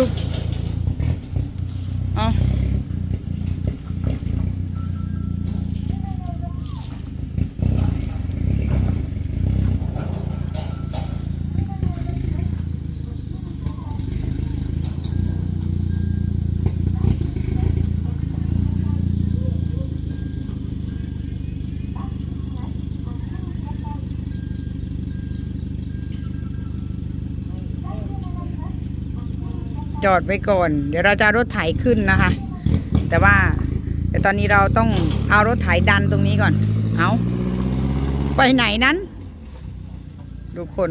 ลุก จอดไว้ก่อน เดี๋ยวเราจะรถไถขึ้นนะคะ แต่ว่าแต่ตอนนี้เราต้องเอารถไถดันตรงนี้ก่อน เอาไปไหนนั้น ดูคน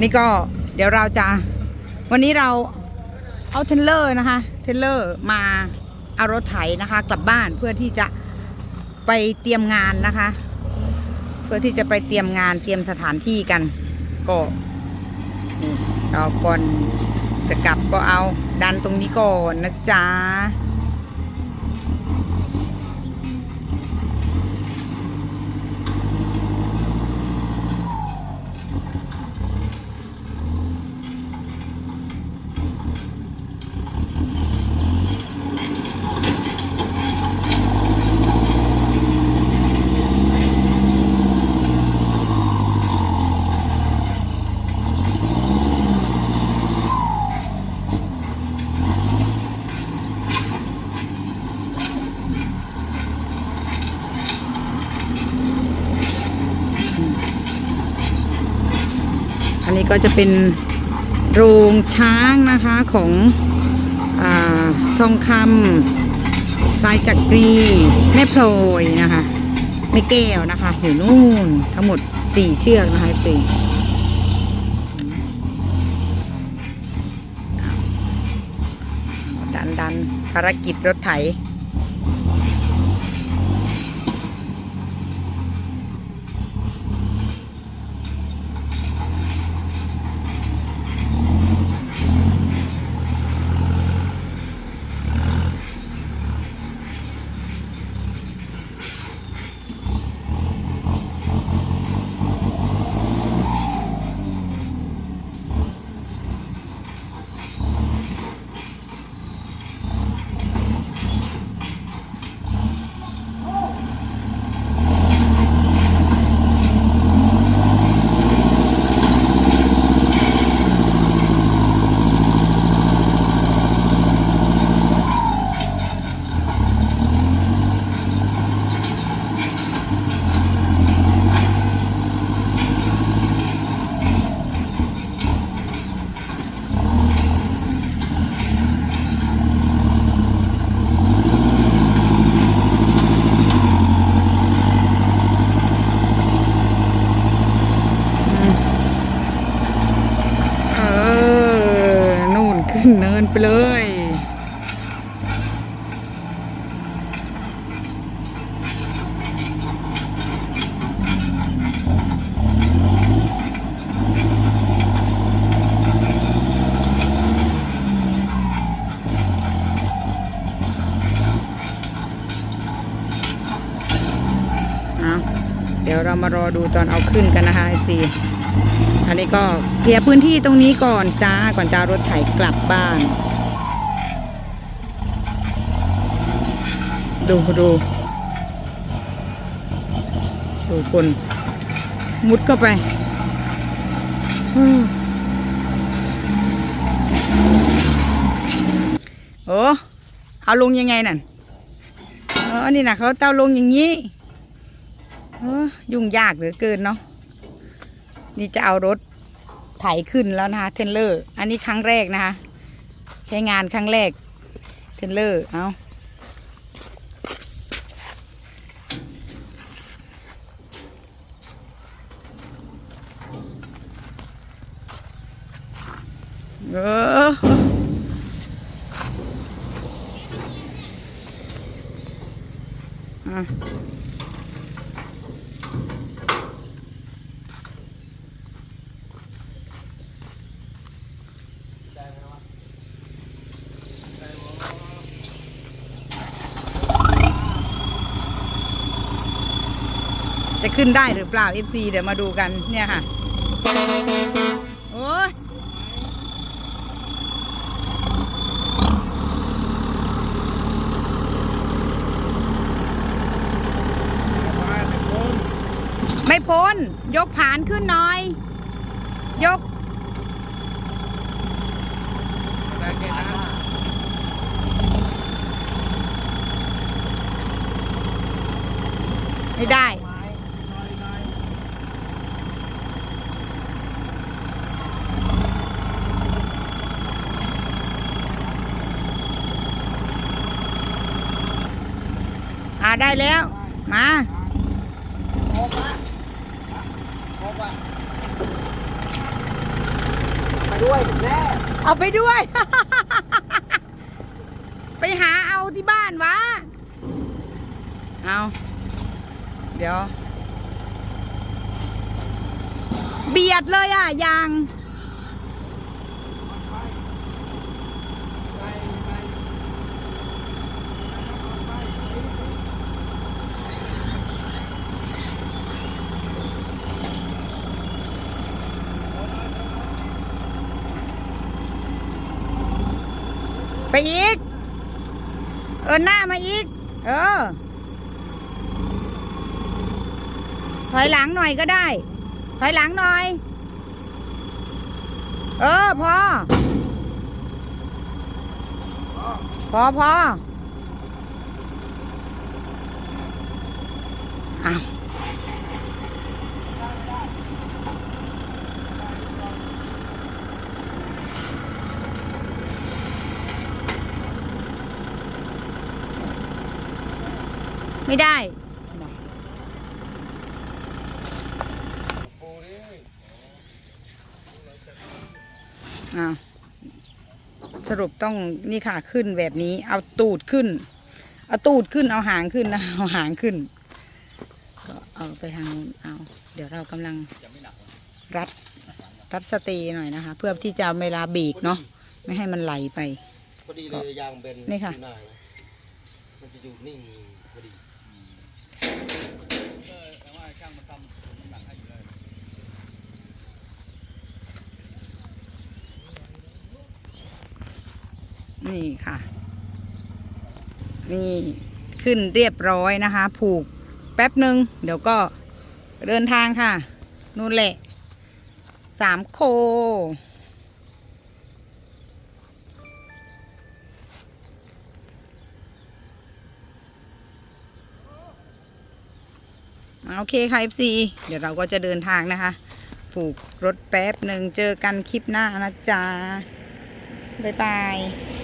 นี่ก็เดี๋ยวเราจะ วันนี้เราเอาเทรลเลอร์นะคะ เทรลเลอร์มาเอารถไถนะคะ กลับบ้านเพื่อที่จะไปเตรียมงานนะคะ เพื่อที่จะไปเตรียมงานเตรียมสถานที่กัน ก็เราก่อนจะกลับก็เอาดันตรงนี้ก่อนนะจ๊ะ ก็จะเป็นโรงช้างนะคะของอทองคำลายจักรี แม่พลอยนะคะแม่แก้วนะคะ อยู่นู่นทั้งหมดสี่เชือกนะคะสี่ดันดันภารกิจรถไถ เออ นู่น ขึ้นเนินไปเลย เดี๋ยวเรามารอดูตอนเอาขึ้นกันนะคะไอซี อันนี้ก็เคลียร์พื้นที่ตรงนี้ก่อนจ้าก่อนจะเอารถไถกลับบ้าน ดูดูดูคนมุดเข้าไปโอ้เอาลงยังไงนั่นเออนี่นะเขาเต้าลงอย่างนี้เออยุ่งยากเหลือเกินเนาะ นี่จะเอารถไถขึ้นแล้วนะคะ เทนเลอร์ อันนี้ครั้งแรกนะคะ ใช้งานครั้งแรก เทนเลอร์ เอาเอออะ ขึ้นได้หรือเปล่า FC เดี๋ยวมาดูกันเนี่ยค่ะ โอ้ยไม่พ้น ยกผานขึ้นหน่อย ยกไม่ได้ อ่า ได้แล้ว มาไปด้วยแน่เอาไปด้วย ไปหาเอาที่บ้านวะ เอา เดี๋ยว เบียดเลยอะยาง ไปอีก เออหน้ามาอีก เออ ถอยหลังหน่อยก็ได้ ถอยหลังหน่อย เออ พอ พอพออ้าว ไม่ได้อ้าวสรุปต้องนี่ค่ะขึ้นแบบนี้ เอาตูดขึ้น เอาตูดขึ้นเอาหางขึ้นนะเอาหางขึ้น ก็เอาไปทางนู้นเอา เดี๋ยวเรากำลังรัดรัดสเตย์หน่อยนะคะ เพื่อที่จะเวลาเบรกเนาะไม่ให้มันไหลไปพอดีเลยยางเป็นนี่ค่ะอยู่หน้านะมันจะอยู่นิ่ง นี่ค่ะ นี่ขึ้นเรียบร้อยนะคะ ผูกแป๊บหนึ่งเดี๋ยวก็เดินทางค่ะ นู่นแหละสามโค โอเคค่ะ FC เดี๋ยวเราก็จะเดินทางนะคะผูกรถแป๊บหนึ่งเจอกันคลิปหน้านะจ๊ะ บ๊ายบาย